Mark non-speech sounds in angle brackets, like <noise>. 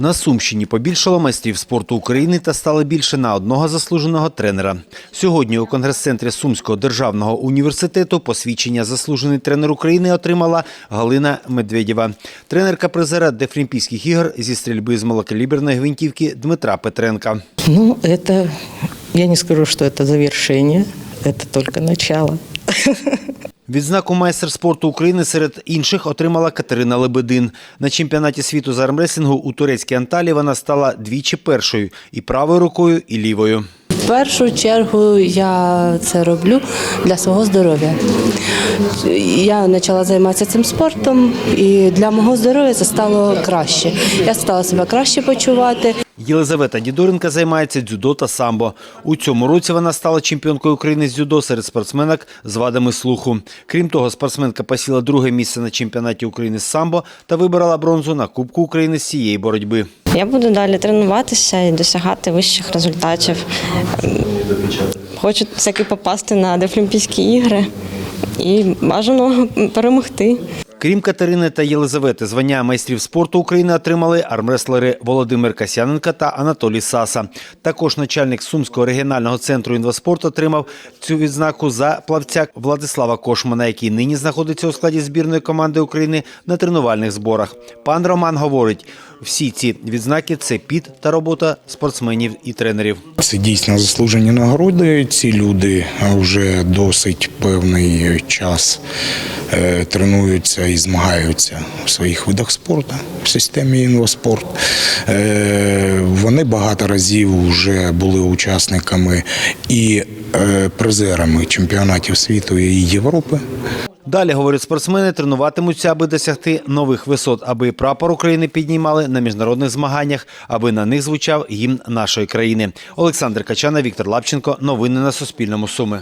На Сумщині побільшало майстрів спорту України та стало більше на одного заслуженого тренера. Сьогодні у конгрес-центрі Сумського державного університету посвідчення заслужений тренер України отримала Галина Медведєва. Тренерка призера Дефлімпійських ігор зі стрільби з малокаліберної гвинтівки Дмитра Петренка. Ну, это, я не скажу, что это завершение, это только начало. <laughs> Відзнаку майстер спорту України серед інших отримала Катерина Лебедин. На чемпіонаті світу з армресінгу у турецькій Анталії вона стала двічі першою і правою рукою, і лівою. В першу чергу я це роблю для свого здоров'я. Я почала займатися цим спортом, і для мого здоров'я це стало краще. Я стала себе краще почувати. Єлизавета Дідоренка займається дзюдо та самбо. У цьому році вона стала чемпіонкою України з дзюдо серед спортсменок з вадами слуху. Крім того, спортсменка посіла друге місце на чемпіонаті України з самбо та вибрала бронзу на Кубку України з цієї боротьби. Я буду далі тренуватися і досягати вищих результатів. Хочу все-таки попасти на Дефлімпійські ігри і бажано перемогти. Крім Катерини та Єлизавети, звання майстрів спорту України отримали армреслери Володимир Касяненко та Анатолій Саса. Також начальник Сумського регіонального центру інваспорту отримав цю відзнаку за плавця Владислава Кошмана, який нині знаходиться у складі збірної команди України на тренувальних зборах. Пан Роман говорить, всі ці відзнаки це піт та робота спортсменів і тренерів. Це дійсно заслужені нагороди. Ці люди вже досить певний час е, тренуються і змагаються в своїх видах спорту в системі інваспорт. Е, Вони багато разів вже були учасниками і е, призерами чемпіонатів світу і Європи. Далі, говорять спортсмени, тренуватимуться, аби досягти нових висот, аби прапор України піднімали на міжнародних змаганнях, аби на них звучав гімн нашої країни. Олександр Качана, Віктор Лапченко. Новини на Суспільному. Суми.